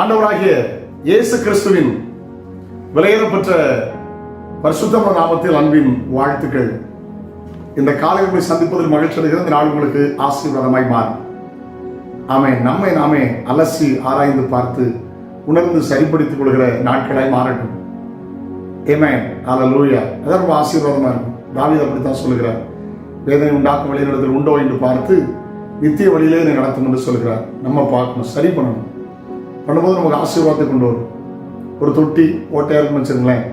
ஆண்டவராகிய இயேசு கிறிஸ்துவின் விலையிடப்பெற்ற பரிசுத்தம நாமத்தில் அன்பின் வாழ்த்துக்கள். இந்த காலையில் சந்திப்பதில் மகிழ்ச்சி அடைகிறது நாள் உங்களுக்கு ஆசீர்வாதமாய் மாறும். ஆமே நம்மை நாமே அலசி ஆராய்ந்து பார்த்து உணர்ந்து சரிப்படுத்திக் கொள்கிற நாட்களாய் மாறட்டும். ஏமே அல லூயா அதான் ரொம்ப ஆசீர்வாதமா இருக்கும். தாவித அப்படித்தான் சொல்லுகிறார். வேதனை உண்டாக்கும் வழிநடத்தில் உண்டோ என்று பார்த்து நித்திய வழியிலே என்னை நடத்தும் என்று சொல்கிறார் நம்ம பார்க்கணும் சரி பண்ணணும். பண்ணும்போது நமக்கு ஆசீர்வாதத்தை கொண்டு வரும். ஒரு தொட்டி ஓட்டையாக இருக்குன்னு வச்சுருங்களேன்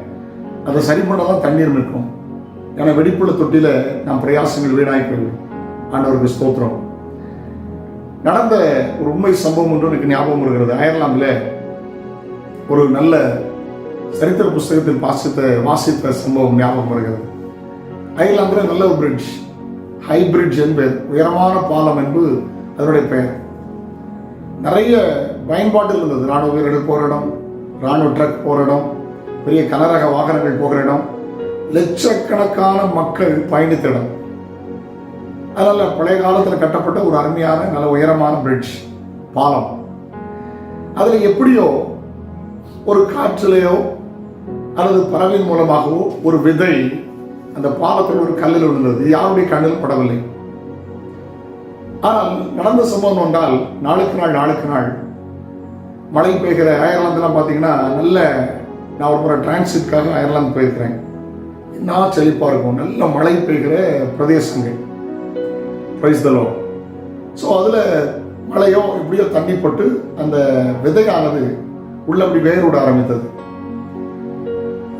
அதை சரி பண்ணால் தான் தண்ணீர் நிற்கும் ஏன்னா வெடிப்புள்ள தொட்டியில் நாம் பிரயாசங்கள் வீணாகி போயிடும். ஆண்டவருக்கு ஸ்தோத்திரம். நடந்த ஒரு உண்மை சம்பவம் ஒன்று எனக்கு ஞாபகம் இருக்கிறது அயர்லாந்தில் ஒரு நல்ல சரித்திர புஸ்தகத்தில் வாசித்த வாசித்த சம்பவம் ஞாபகம் வருகிறது. அயர்லாந்தில் நல்ல ஒரு பிரிட்ஜ் ஹை பிரிட்ஜ் என்பது உயரமான பாலம் என்பது அதனுடைய பெயர். நிறைய பயன்பாட்டில் இருந்தது ராணுவ வீரர்கள் போகிற இடம் ராணுவ ட்ரக் போகிற இடம் பெரிய கனரக வாகனங்கள் போகிற இடம் லட்சக்கணக்கான மக்கள் பயணித்த இடம். அதனால் பழைய காலத்தில் கட்டப்பட்ட ஒரு அருமையான நல்ல உயரமான பிரிட்ஜ் பாலம். அதில் எப்படியோ ஒரு காற்றிலேயோ அல்லது பறவையின் மூலமாகவோ ஒரு விதை அந்த பாலத்தில் ஒரு கல்லில் விழுந்தது. யாருடைய கண்ணில் படவில்லை. ஆனால் நடந்த சம்பவம் என்றால் நாளுக்கு நாள் நாளுக்கு நாள் மழை பெய்கிற அயர்லாந்துலாம் பார்த்தீங்கன்னா நல்ல நான் ஒரு முறை டிரான்சிட்காக அயர்லாந்து போயிருக்கிறேன். என்ன செழிப்பாக இருக்கும். நல்ல மழை பெய்கிற பிரதேசங்கள். பிரைஸ் தலோ ஸோ அதில் மழையோ இப்படியோ தண்ணி போட்டு அந்த விதையானது உள்ள அப்படி வேரோட ஆரம்பித்தது.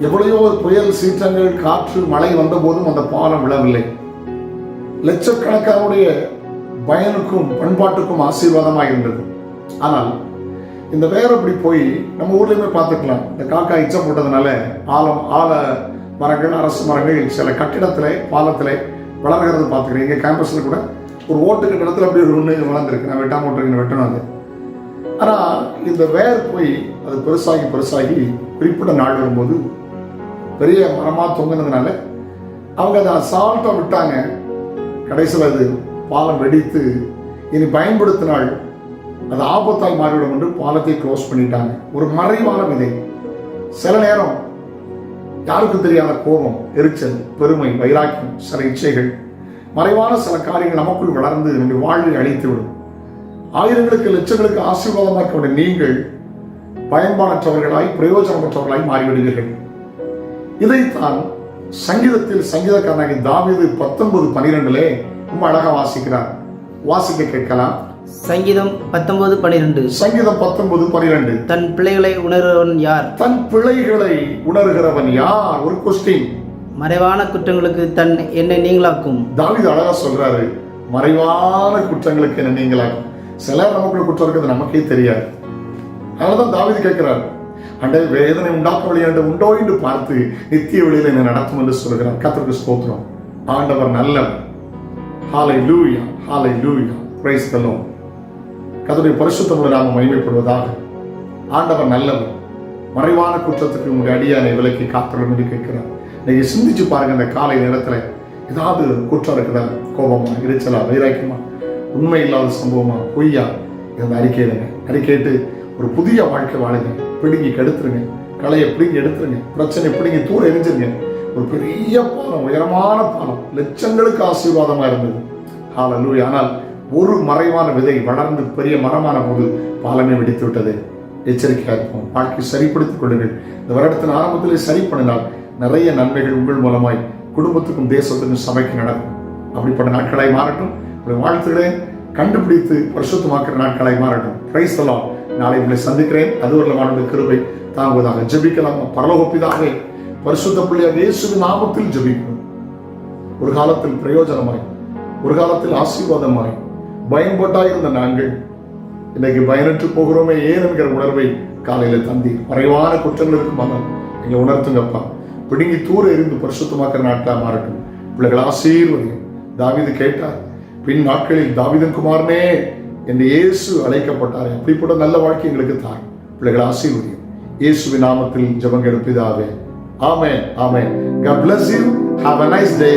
எவ்வளையோ புயல் சீற்றங்கள் காற்று மழை வந்த போதும் அந்த பாலம் விழவில்லை. லட்சக்கணக்கானுடைய பயனுக்கும் பண்பாட்டுக்கும் ஆசீர்வாதமாக இருந்தது. ஆனால் இந்த வேர் அப்படி போய் நம்ம ஊர்லேயுமே பார்த்துக்கலாம். இந்த காக்கா இச்சை போட்டதுனால ஆலம் ஆல மரங்கள் அரசு மரங்கள் சில கட்டிடத்தில் பாலத்தில் வளர்கிறது பார்த்துக்கிறேன். எங்கள் கேம்பஸில் கூட ஒரு ஓட்டு கட்டிடத்தில் அப்படி ஒரு ஒன்று வளர்ந்துருக்கு. நான் வெட்டாம விட்டுருக்கேன் வெட்டணும் அது. ஆனால் இந்த வேர் போய் அது பெருசாகி பெருசாகி குறிப்பிட்ட நாள் வரும்போது பெரிய மரமாக தொங்குனதுனால அவங்க அதை அசால்ட்டாக விட்டாங்க. கடைசியில் அது பாலம் வெடித்து இனி பயன்படுத்தினால் அது ஆபத்தால் மாறிவிடும் என்று பாலத்தை க்ளோஸ் பண்ணிட்டாங்க. ஒரு மறைவான விதை. சில நேரம் யாருக்கும் தெரியாத கோபம் எரிச்சல் பெருமை வைராக்கியம் சில இச்சைகள். மறைவான சில காரியங்கள் நமக்குள் வளர்ந்து நம்முடைய வாழ்வை அழித்துவிடும். ஆயிரங்களுக்கு லட்சங்களுக்கு ஆசீர்வாதமாக்க வேண்டிய நீங்கள் பயன்பாடற்றவர்களாய் பிரயோஜனமற்றவர்களாய் மாறிவிடுவீர்கள். இதைத்தான் சங்கீதத்தில் சங்கீதக்காரனாகி தாவீது பத்தொன்பது பனிரெண்டுலே ரொம்ப அழகாக வாசிக்கிறார். வாசிக்க கேட்கலாம். சங்கீதம் பத்தொன்பது பனிரெண்டு. சங்கீதம் பத்தொன்பது பனிரெண்டு. தன் பிள்ளைகளை உணர்வன் யார்? தன் பிழைகளை உணர்கிறவன் யார்? ஒரு கொஸ்டின் மறைவான குற்றங்களுக்கு தன் என்னை நீங்களாக்கும். தாவீது அழகா சொல்றாரு மறைவான குற்றங்களுக்கு என்ன நீங்களாகும் சில நமக்குள்ள குற்றம் இருக்கிறது நமக்கே தெரியாது. அதனாலதான் தாவீது கேட்கிறார் அண்டை வேதனை உண்டாக்க வழியாண்டு உண்டோ என்று பார்த்து நித்திய வழியில் என்னை நடத்தும் என்று சொல்கிறார். கத்தருக்கு ஸ்தோத்திரம். ஆண்டவர் நல்லவர். ஹாலை லூயா ஹாலை லூயா பிரைஸ் தலோம் கத்தருடைய பரிசுத்தமுள்ள நாம மகிமைப்படுவதாக. ஆண்டவர் நல்லவர். மறைவான குற்றத்துக்கு உங்களுடைய அடியானை விலக்கி காத்துள்ள என்று கேட்கிறார். நீங்கள் சிந்திச்சு பாருங்க இந்த காலை நேரத்தில். ஏதாவது குற்றம் இருக்குதா கோபமா? எரிச்சலா வைராக்கியமா? உண்மை இல்லாத சம்பவமா? பொய்யா? இதை அறிக்கையிடுங்க அறிக்கையிட்டு ஒரு புதிய வாழ்க்கை வாழுங்க. பிடுங்கி கெடுத்துருங்க. களையை பிடுங்கி எடுத்துருங்க. பிரச்சனை பிடுங்கி தூர எரிஞ்சிருங்க. ஒரு பெரிய பாலம் உயரமான பாலம் லட்சங்களுக்கு ஆசீர்வாதமா இருந்தது. ஹalleluya ஆனால் ஒரு மறைவான விதை வளர்ந்து பெரிய மரமான போது பாலமே வெடித்து விட்டது. எச்சரிக்கையாக இருக்கும் வாழ்க்கை சரிப்படுத்திக் கொள்ளுங்கள். இந்த வருடத்தின் ஆரம்பத்திலே சரி பண்ணினால் நிறைய நன்மைகள் உங்கள் மூலமாய் குடும்பத்துக்கும் தேசத்துக்கும் சபைக்கு நடக்கும். அப்படிப்பட்ட நாட்களாய் மாறட்டும். உங்களுடைய வாழ்த்துக்களை கண்டுபிடித்து பரிசுத்தமாக்குற நாட்களாய் மாறட்டும். பிரைஸ் எல்லாம் நாளை உங்களை சந்திக்கிறேன். அது ஒரு மாணவர்கள் கிருபை தாங்குவதாக ஜெபிக்கலாம். பரலோகப்பிதாவே பரிசுத்த பிள்ளையாக இயேசு நாமத்தில் ஜபிக்கும் ஒரு காலத்தில் பிரயோஜனமாய் ஒரு காலத்தில் ஆசீர்வாதமாய் பயன்பட்டாய் இருந்த நாங்கள் இன்னைக்கு பயனற்று போகிறோமே ஏன் என்கிற உணர்வை காலையில தந்தி மறைவான குற்றங்கள் மனம். ஆனால் எங்களை உணர்த்துங்கப்பா. பிடுங்கி தூர எறிந்து பரிசுத்தமாக்கிற நாட்டா மாறட்டும். பிள்ளைகள் ஆசீர்வதியும். தாவிது கேட்டார் பின் நாட்களில் தாவிதன் குமாரனே என்று இயேசு அழைக்கப்பட்டார். அப்படிப்பட்ட நல்ல வாழ்க்கை எங்களுக்கு தார். பிள்ளைகள் ஆசீர்வதியும். இயேசுவின் நாமத்தில் ஜெபங்கள் பிதாவே. ஆமே ஆமென். God bless you. Have a nice day.